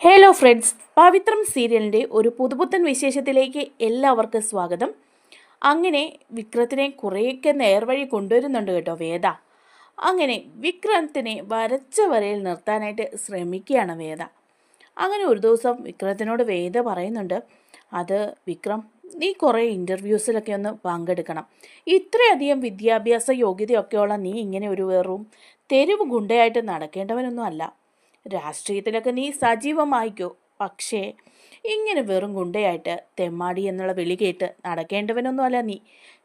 Hello friends പവിത്രം സീരിയലിന്റെ ഒരു പുതുപുത്തൻ വിശേഷത്തിലേക്ക് എല്ലാവർക്കും സ്വാഗതം. അങ്ങനെ വിക്രത്തിനെ കുറേയൊക്കെ നേർവഴി കൊണ്ടുവരുന്നുണ്ട് കേട്ടോ വേദ. അങ്ങനെ വിക്രത്തിനെ വരച്ച വരയിൽ നിർത്താനായിട്ട് ശ്രമിക്കുകയാണ് വേദ. അങ്ങനെ ഒരു ദിവസം വിക്രത്തിനോട് വേദ പറയുന്നുണ്ട് അത് വിക്രം നീ കുറേ ഇന്റർവ്യൂസിലൊക്കെ ഒന്ന് പങ്കെടുക്കണം. ഇത്രയധികം വിദ്യാഭ്യാസ യോഗ്യതയൊക്കെയുള്ള നീ ഇങ്ങനെ ഒരു വെറും തെരുവ് ഗുണ്ടയായിട്ട് നടക്കേണ്ടവനൊന്നും അല്ല. രാഷ്ട്രീയത്തിലൊക്കെ നീ സജീവമായിക്കോ. പക്ഷേ ഇങ്ങനെ വെറും ഗുണ്ടയായിട്ട് തെമ്മാടി എന്നുള്ള വിളി കേട്ട് നടക്കേണ്ടവനൊന്നുമല്ല നീ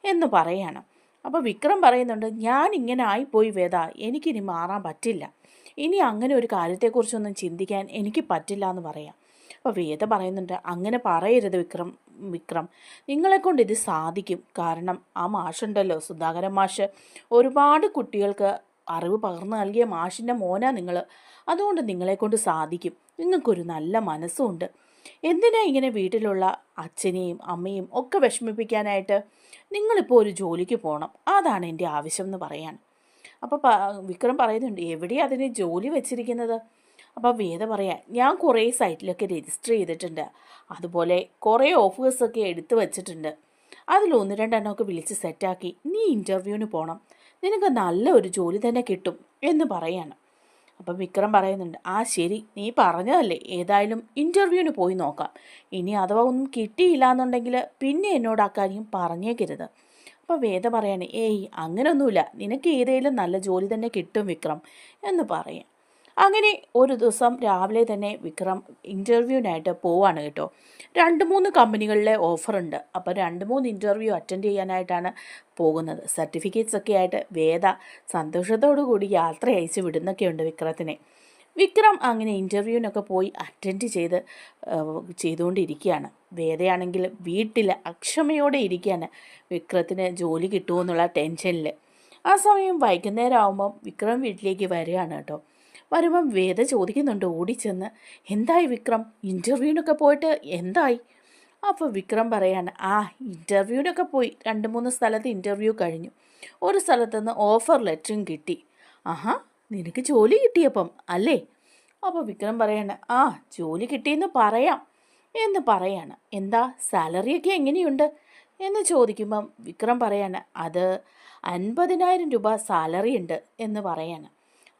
എന്ന് പറയാണ്. അപ്പോൾ വിക്രം പറയുന്നുണ്ട് ഞാൻ ഇങ്ങനെ ആയിപ്പോയി വേദ എനിക്കിനി മാറാൻ പറ്റില്ല. ഇനി അങ്ങനെ ഒരു കാര്യത്തെക്കുറിച്ചൊന്നും ചിന്തിക്കാൻ എനിക്ക് പറ്റില്ല എന്ന് പറയാം. അപ്പോൾ വേദ പറയുന്നുണ്ട് അങ്ങനെ പറയരുത് വിക്രം വിക്രം. നിങ്ങളെക്കൊണ്ട് ഇത് സാധിക്കും. കാരണം ആ മാഷുണ്ടല്ലോ സുധാകരൻ മാഷ്. ഒരുപാട് കുട്ടികൾക്ക് അറിവ് പകർന്നു നൽകിയ മാഷിന്റെ മോനാ നിങ്ങൾ അതുകൊണ്ട് നിങ്ങളെക്കൊണ്ട് സാധിക്കും. നിങ്ങൾക്കൊരു നല്ല മനസ്സുമുണ്ട് എന്തിനാ ഇങ്ങനെ വീട്ടിലുള്ള അച്ഛനെയും അമ്മയും ഒക്കെ വിഷമിപ്പിക്കാനായിട്ട് നിങ്ങളിപ്പോൾ ഒരു ജോലിക്ക് പോകണം അതാണ് എന്റെ ആവശ്യം എന്ന് പറയാൻ. അപ്പോൾ വിക്രം പറയുന്നുണ്ട് എവിടെയാണ് അതിന് ജോലി വെച്ചിരിക്കുന്നത്? അപ്പോൾ വേദ പറയാം ഞാൻ കുറേ സൈറ്റിലൊക്കെ രജിസ്റ്റർ ചെയ്തിട്ടുണ്ട്. അതുപോലെ കുറേ ഓഫേഴ്സൊക്കെ എടുത്തു വച്ചിട്ടുണ്ട്. അതിൽ ഒന്ന് രണ്ടെണ്ണമൊക്കെ വിളിച്ച് സെറ്റാക്കി. നീ ഇന്റർവ്യൂവിന് പോകണം നിനക്ക് നല്ല ഒരു ജോലി തന്നെ കിട്ടും എന്ന് പറയാണ്. അപ്പം വിക്രം പറയുന്നുണ്ട് ആ ശരി നീ പറഞ്ഞതല്ലേ ഏതായാലും ഇന്റർവ്യൂവിന് പോയി നോക്കാം. ഇനി അഥവാ ഒന്നും കിട്ടിയില്ല എന്നുണ്ടെങ്കിൽ പിന്നെ എന്നോട് ആ കാര്യം പറഞ്ഞേക്കരുത്. അപ്പോൾ വേദ പറയാണ് ഏയ് അങ്ങനൊന്നുമില്ല നിനക്ക് ഏതെങ്കിലും നല്ല ജോലി തന്നെ കിട്ടും വിക്രം എന്ന് പറയാം. അങ്ങനെ ഒരു ദിവസം രാവിലെ തന്നെ വിക്രം ഇന്റർവ്യൂവിനായിട്ട് പോവാണ് കേട്ടോ. രണ്ട് മൂന്ന് കമ്പനികളിലെ ഓഫറുണ്ട്. അപ്പോൾ രണ്ട് മൂന്ന് ഇന്റർവ്യൂ അറ്റൻഡ് ചെയ്യാനായിട്ടാണ് പോകുന്നത്. സർട്ടിഫിക്കറ്റ്സ് ഒക്കെ ആയിട്ട് വേദ സന്തോഷത്തോടു കൂടി യാത്ര അയച്ച് വിടുന്നൊക്കെയുണ്ട് വിക്രത്തിനെ. വിക്രം അങ്ങനെ ഇന്റർവ്യൂവിനൊക്കെ പോയി അറ്റൻഡ് ചെയ്ത് ചെയ്തുകൊണ്ടിരിക്കുകയാണ്. വേദയാണെങ്കിൽ വീട്ടിൽ അക്ഷമയോടെ ഇരിക്കുകയാണ് വിക്രത്തിന് ജോലി കിട്ടുമോ എന്നുള്ള ടെൻഷനിൽ ആ സമയം വൈകുന്നേരം ആകുമ്പം വിക്രം വീട്ടിലേക്ക് വരികയാണ് കേട്ടോ. വരുമ്പം വേദ ചോദിക്കുന്നുണ്ട് ഓടിച്ചെന്ന്. എന്തായി വിക്രം? ഇന്റർവ്യൂവിനൊക്കെ പോയിട്ട് എന്തായി? അപ്പോൾ വിക്രം പറയാണ് ആ ഇന്റർവ്യൂവിനൊക്കെ പോയി. രണ്ട് മൂന്ന് സ്ഥലത്ത് ഇന്റർവ്യൂ കഴിഞ്ഞു. ഒരു സ്ഥലത്തുനിന്ന് ഓഫർ ലെറ്ററും കിട്ടി. ആഹാ നിനക്ക് ജോലി കിട്ടിയപ്പം അല്ലേ? അപ്പോൾ വിക്രം പറയാണ് ആ ജോലി കിട്ടിയെന്ന് പറയാം. എന്ന് പറയാണ് എന്താ സാലറിയൊക്കെ എങ്ങനെയുണ്ട്? എന്ന് ചോദിക്കുമ്പം വിക്രം പറയാണ് അത് അൻപതിനായിരം രൂപ സാലറി ഉണ്ട് എന്ന് പറയാണ്.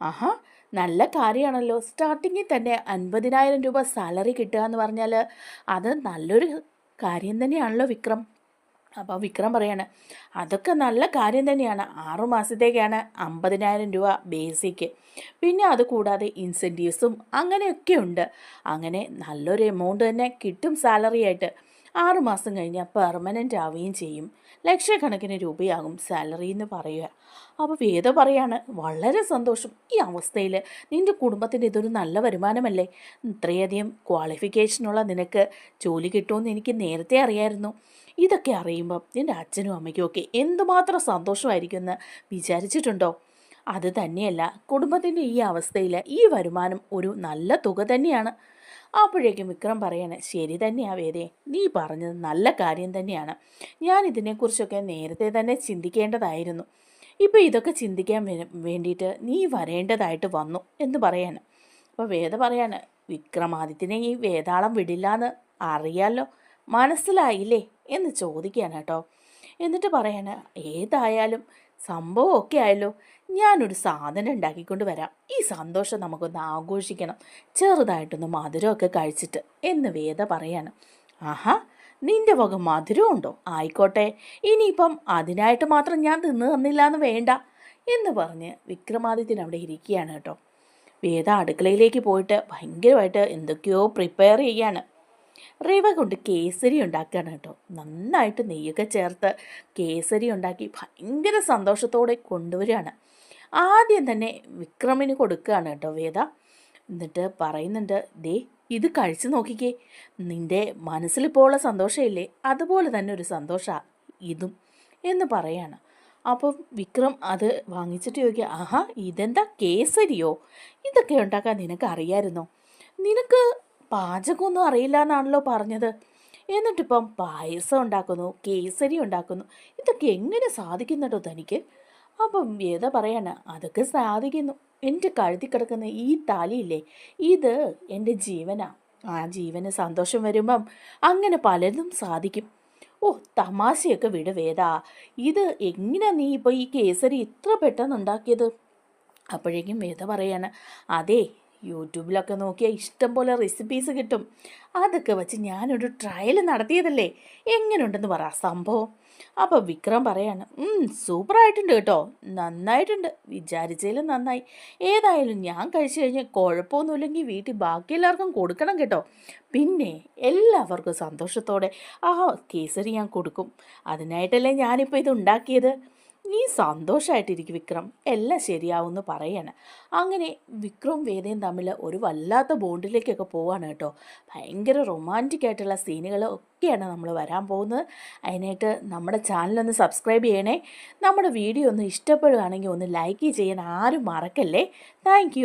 ആഹാ നല്ല കാര്യമാണല്ലോ സ്റ്റാർട്ടിങ്ങിൽ തന്നെ അൻപതിനായിരം രൂപ സാലറി കിട്ടുക എന്ന് പറഞ്ഞാൽ അത് നല്ലൊരു കാര്യം തന്നെയാണല്ലോ വിക്രം. അപ്പോൾ വിക്രം പറയാണ് അതൊക്കെ നല്ല കാര്യം തന്നെയാണ്. ആറു മാസത്തേക്കാണ് അമ്പതിനായിരം രൂപ ബേസിക്ക് പിന്നെ അത് കൂടാതെ ഇൻസെന്റീവ്സും അങ്ങനെയൊക്കെ ഉണ്ട്. അങ്ങനെ നല്ലൊരു എമൗണ്ട് തന്നെ കിട്ടും സാലറി ആയിട്ട്. ആറു മാസം കഴിഞ്ഞാൽ പെർമനന്റ് ആവുകയും ചെയ്യും. ലക്ഷക്കണക്കിന് രൂപയാകും സാലറി എന്ന് പറയുക. അപ്പോൾ വേദ പറയാണ് വളരെ സന്തോഷം. ഈ അവസ്ഥയിൽ നിന്റെ കുടുംബത്തിന് ഇതൊരു നല്ല വരുമാനമല്ലേ? ഇത്രയധികം ക്വാളിഫിക്കേഷനുള്ള നിനക്ക് ജോലി കിട്ടുമെന്ന് എനിക്ക് നേരത്തെ അറിയായിരുന്നു. ഇതൊക്കെ അറിയുമ്പം നിന്റെ അച്ഛനും അമ്മയ്ക്കും ഒക്കെ എന്തുമാത്രം സന്തോഷമായിരിക്കും എന്ന് വിചാരിച്ചിട്ടുണ്ടോ? അത് തന്നെയല്ല കുടുംബത്തിന്റെ ഈ അവസ്ഥയിൽ ഈ വരുമാനം ഒരു നല്ല തുക തന്നെയാണ്. അപ്പോഴേക്കും വിക്രം പറയാണ് ശരി തന്നെയാ വേദേ നീ പറഞ്ഞത് നല്ല കാര്യം തന്നെയാണ്. ഞാൻ ഇതിനെക്കുറിച്ചൊക്കെ നേരത്തെ തന്നെ ചിന്തിക്കേണ്ടതായിരുന്നു. ഇപ്പോൾ ഇതൊക്കെ ചിന്തിക്കാൻ വേണ്ടിയിട്ട് നീ വരേണ്ടതായിട്ട് വന്നു എന്ന് പറയാണ്. അപ്പോൾ വേദ പറയാണ് വിക്രമാദിത്യനെ ഈ വേതാളം വിടില്ല എന്ന് അറിയാലോ? മനസ്സിലായില്ലേ? എന്ന് ചോദിക്കുകയാണ് കേട്ടോ. എന്നിട്ട് പറയാണ് ഏതായാലും സംഭവമൊക്കെ ആയല്ലോ. ഞാനൊരു സാധനം ഉണ്ടാക്കിക്കൊണ്ട് വരാം. ഈ സന്തോഷം നമുക്കൊന്ന് ആഘോഷിക്കണം. ചെറുതായിട്ടൊന്ന് മധുരമൊക്കെ കഴിച്ചിട്ട്. എന്ന് വേദ പറയാണ്. ആഹാ നിന്റെ വക മധുരമുണ്ടോ? ആയിക്കോട്ടെ. ഇനിയിപ്പം അതിനായിട്ട് മാത്രം ഞാൻ തിന്നു തന്നില്ല എന്ന് വേണ്ട. എന്ന് പറഞ്ഞ് വിക്രമാദിത്യൻ അവിടെ ഇരിക്കുകയാണ് കേട്ടോ. വേദ അടുക്കളയിലേക്ക് പോയിട്ട് ഭയങ്കരമായിട്ട് എന്തൊക്കെയോ പ്രിപ്പയർ ചെയ്യാണ് റവ കൊണ്ട് കേസരി ഉണ്ടാക്കുകയാണ് കേട്ടോ. നന്നായിട്ട് നെയ്യൊക്കെ ചേർത്ത് കേസരി ഉണ്ടാക്കി ഭയങ്കര സന്തോഷത്തോടെ കൊണ്ടുവരികയാണ്. ആദ്യം തന്നെ വിക്രമിന് കൊടുക്കുകയാണ് കേട്ടോ വേദ. എന്നിട്ട് പറയുന്നുണ്ട് ദേ ഇത് കഴിച്ചു നോക്കിക്കേ. നിന്റെ മനസ്സിലിപ്പോൾ ഉള്ള സന്തോഷമില്ലേ? അതുപോലെ തന്നെ ഒരു സന്തോഷമാണ് ഇതും എന്ന് പറയാണ്. അപ്പോൾ വിക്രം അത് വാങ്ങിച്ചിട്ട് ചോദിക്കുക ആഹാ ഇതെന്താ കേസരിയോ? ഇതൊക്കെ ഉണ്ടാക്കാൻ നിനക്ക് അറിയായിരുന്നോ? നിനക്ക് പാചകമൊന്നും അറിയില്ല എന്നാണല്ലോ പറഞ്ഞത്. എന്നിട്ടിപ്പം പായസം ഉണ്ടാക്കുന്നു കേസരി ഉണ്ടാക്കുന്നു. ഇതൊക്കെ എങ്ങനെ സാധിക്കുന്നുണ്ടോ തനിക്ക്? അപ്പം ഏതാ പറയാണ് അതൊക്കെ സാധിക്കുന്നു. എന്റെ കഴുതി കിടക്കുന്ന ഈ താലിയില്ലേ ഇത് എന്റെ ജീവനാ. ആ ജീവന് സന്തോഷം വരുമ്പം അങ്ങനെ പലതും സാധിക്കും. ഓ തമാശയൊക്കെ വിട് വേദ. ഇത് എങ്ങനെ നീ ഇപ്പോൾ ഈ കേസരി ഇത്ര പെട്ടെന്ന് ഉണ്ടാക്കിയത് അപ്പോഴേക്കും വേദ പറയാണ് അതെ യൂട്യൂബിലൊക്കെ നോക്കിയാൽ ഇഷ്ടം പോലെ റെസിപ്പീസ് കിട്ടും. അതൊക്കെ വെച്ച് ഞാനൊരു ട്രയൽ നടത്തിയതല്ലേ? എങ്ങനെയുണ്ടെന്ന് പറ സംഭവം. അപ്പോൾ വിക്രം പറയാണ് സൂപ്പറായിട്ടുണ്ട് കേട്ടോ. നന്നായിട്ടുണ്ട്. വിചാരിച്ചതിലും നന്നായി. ഏതായാലും ഞാൻ കഴിച്ചു കഴിഞ്ഞാൽ കുഴപ്പമൊന്നുമില്ലെങ്കിൽ വീട്ടിൽ ബാക്കി എല്ലാവർക്കും കൊടുക്കണം കേട്ടോ. പിന്നെ എല്ലാവർക്കും സന്തോഷത്തോടെ ആ കേസരി ഞാൻ കൊടുക്കും. അതിനായിട്ടല്ലേ ഞാനിപ്പോൾ ഇത് ഉണ്ടാക്കിയത്? നീ സന്തോഷമായിട്ടിരിക്കും വിക്രം. എല്ലാം ശരിയാവുമെന്ന് പറയണം. അങ്ങനെ വിക്രവും വേദയും തമ്മിൽ ഒരു വല്ലാത്ത ബോണ്ടിലേക്കൊക്കെ പോവാണ് കേട്ടോ. ഭയങ്കര റൊമാന്റിക് ആയിട്ടുള്ള സീനുകൾ ഒക്കെയാണ് നമ്മൾ വരാൻ പോകുന്നത്. അതിനായിട്ട് നമ്മുടെ ചാനലൊന്ന് സബ്സ്ക്രൈബ് ചെയ്യണേ. നമ്മുടെ വീഡിയോ ഒന്ന് ഇഷ്ടപ്പെടുകയാണെങ്കിൽ ഒന്ന് ലൈക്ക് ചെയ്യാൻ ആരും മറക്കല്ലേ. താങ്ക്